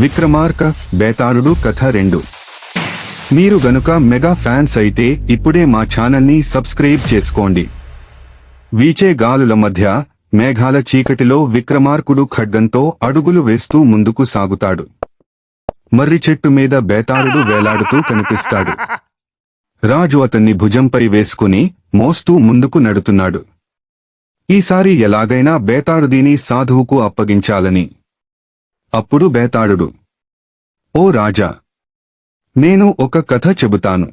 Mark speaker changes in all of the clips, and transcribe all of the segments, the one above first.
Speaker 1: విక్రమార్క బేతాళుడు కథ రెండు. మీరు గనుక మెగా ఫ్యాన్స్ అయితే ఇప్పుడే మా ఛానల్ని సబ్స్క్రైబ్ చేసుకోండి. వీచే గాలుల మధ్య మేఘాల చీకటిలో విక్రమార్కుడు ఖడ్గంతో అడుగులు వేస్తూ ముందుకు సాగుతాడు. మర్రి చెట్టు మీద బేతాళుడు వేలాడుతూ కనిపిస్తాడు. రాజు అతన్ని భుజంపై వేసుకుని మోస్తూ ముందుకు నడుతున్నాడు. ఈసారి ఎలాగైనా బేతాళుదీని సాధువుకు అప్పగించాలని అప్పుడు బేతాళుడు ఓ రాజా నేను ఒక కథ చెబుతాను.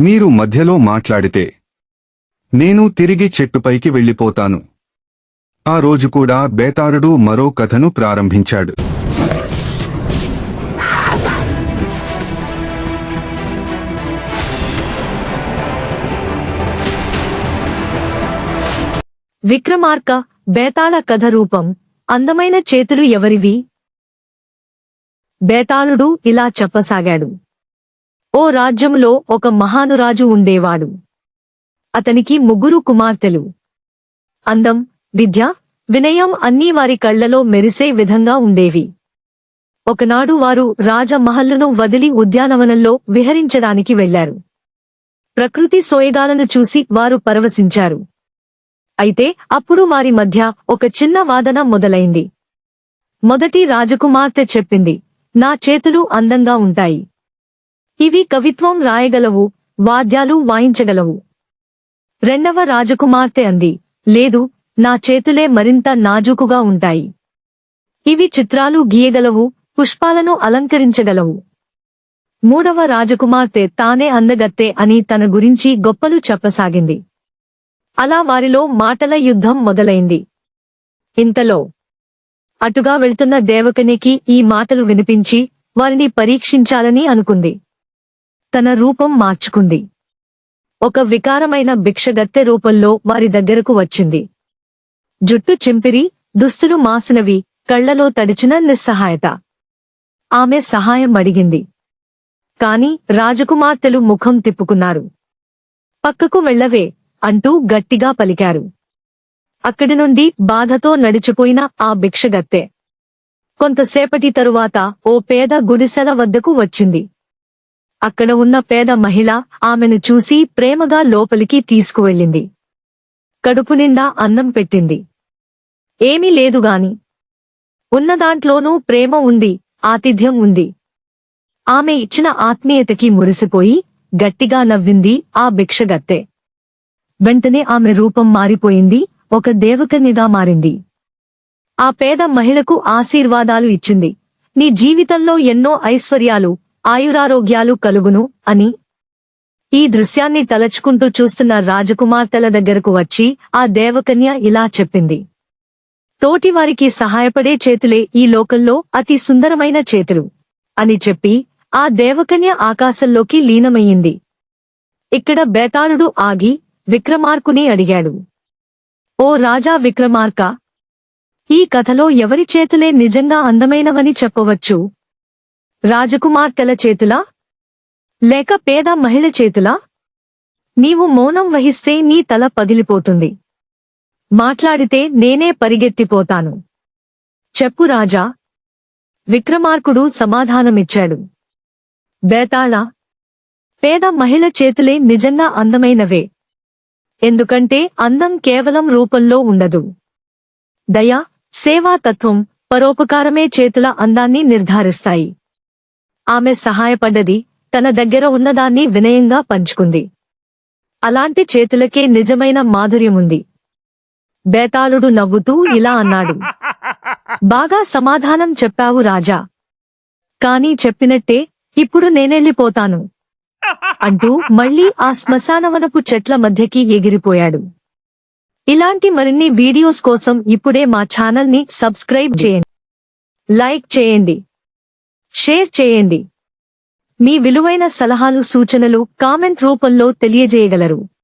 Speaker 1: మీరు మధ్యలో మాట్లాడితే నేను తిరిగి చెట్టుపైకి వెళ్ళిపోతాను. ఆ రోజు కూడా బేతాళుడు మరో కథను ప్రారంభించాడు.
Speaker 2: విక్రమార్క బేతాళ కథ రూపం అందమైన చేతులు ఎవరివి? బేతాళుడు ఇలా చెప్పసాగాడు. ఓ రాజ్యంలో ఒక మహానురాజు ఉండేవాడు. అతనికి ముగ్గురు కుమార్తెలు. అందం విద్య వినయం అన్నీ వారి కళ్ళలో మెరిసే విధంగా ఉండేవి. ఒకనాడు వారు రాజమహల్లును వదిలి ఉద్యానవనంలో విహరించడానికి వెళ్ళారు ప్రకృతి సోయగాలను చూసి వారు పరవశించారు. అయితే అప్పుడు వారి మధ్య ఒక చిన్న వాదన మొదలైంది. మొదటి రాజకుమార్తె చెప్పింది నా చేతులు అందంగా ఉంటాయి. ఇవి కవిత్వం రాయగలవు వాద్యాలు వాయించగలవు. రెండవ రాజకుమార్తె అంది లేదు నా చేతులే మరింత నాజూకుగా ఉంటాయి. ఇవి చిత్రాలు గీయగలవు పుష్పాలను అలంకరించగలవు. మూడవ రాజకుమార్తె తానే అందగత్తె అని తన గురించి గొప్పలు చెప్పసాగింది. అలా వారిలో మాటల యుద్ధం మొదలైంది. ఇంతలో అటుగా వెళ్తున్న దేవకనికి ఈ మాటలు వినిపించి వారిని పరీక్షించాలని అనుకుంది. తన రూపం మార్చుకుంది. ఒక వికారమైన భిక్షగత్తె రూపంలో వారి దగ్గరకు వచ్చింది. జుట్టు చింపిరి దుస్తులు మాసినవి కళ్ళలో తడిచిన నిస్సహాయత. ఆమె సహాయం అడిగింది. కాని రాజకుమార్తెలు ముఖం తిప్పుకున్నారు. పక్కకు వెళ్ళవే అంటూ గట్టిగా పలికారు. అక్కడి నుండి బాధతో నడిచిపోయిన ఆ భిక్షగత్తె. కొంతసేపటి తరువాత ఓ పేద గుడిసెల వద్దకు వచ్చింది. అక్కడ ఉన్న పేద మహిళ ఆమెను చూసి ప్రేమగా లోపలికి తీసుకువెళ్ళింది. కడుపు నిండా అన్నం పెట్టింది. ఏమీ లేదుగాని ఉన్నదాంట్లోనూ ప్రేమ ఉంది ఆతిథ్యం ఉంది. ఆమె ఇచ్చిన ఆత్మీయతకి మురిసిపోయి గట్టిగా నవ్వింది ఆ భిక్షగత్తె. వెంటనే ఆమె రూపం మారిపోయింది ఒక దేవకన్యగా మారింది. ఆ పేద మహిళకు ఆశీర్వాదాలు ఇచ్చింది. నీ జీవితంలో ఎన్నో ఐశ్వర్యాలు ఆయురారోగ్యాలు కలుగును అని. ఈ దృశ్యాన్ని తలచుకుంటూ చూస్తున్న రాజకుమార్తెల దగ్గరకు వచ్చి ఆ దేవకన్య ఇలా చెప్పింది. తోటివారికి సహాయపడే చేతులే ఈ లోకంలో అతి సుందరమైన చేతులు అని చెప్పి ఆ దేవకన్య ఆకాశంలోకి లీనమయ్యింది. ఇక్కడ బేతాళుడు ఆగి విక్రమార్కుని అడిగాడు. ఓ రాజా విక్రమార్క! ఈ కథలో ఎవరి చేతులే నిజంగా అందమైనవని చెప్పవచ్చు? రాజకుమార్తెల చేతులా? లేక పేద మహిళ చేతులా? నీవు మౌనం వహిస్తే నీ తల పగిలిపోతుంది. మాట్లాడితే నేనే పరిగెత్తిపోతాను. చెప్పు రాజా! విక్రమార్కుడు సమాధానమిచ్చాడు. బేతాళ! పేద మహిళ చేతులే నిజంగా అందమైనవే. ఎందుకంటే అందం కేవలం రూపంలో ఉండదు. దయ సేవాతత్వం పరోపకారమే చేతుల అందాన్ని నిర్ధారిస్తాయి. ఆమె సహాయపడ్డది తన దగ్గర ఉన్నదాన్ని వినయంగా పంచుకుంది. అలాంటి చేతులకే నిజమైన మాధుర్యముంది. బేతాళుడు నవ్వుతూ ఇలా అన్నాడు. బాగా సమాధానం చెప్పావు రాజా. కాని చెప్పినట్టే ఇప్పుడు నేనెళ్ళిపోతాను. అంటూ మళ్ళీ ఆ శ్మశానవనపు చెట్ల మధ్యకి ఎగిరిపోయాడు. ఇలాంటి మరిన్ని వీడియోస్ కోసం ఇప్పుడే మా ఛానల్ని సబ్స్క్రైబ్ చేయండి. లైక్ చేయండి. షేర్ చేయండి. మీ విలువైన సలహాలు సూచనలు కామెంట్ రూపంలో తెలియజేయగలరు.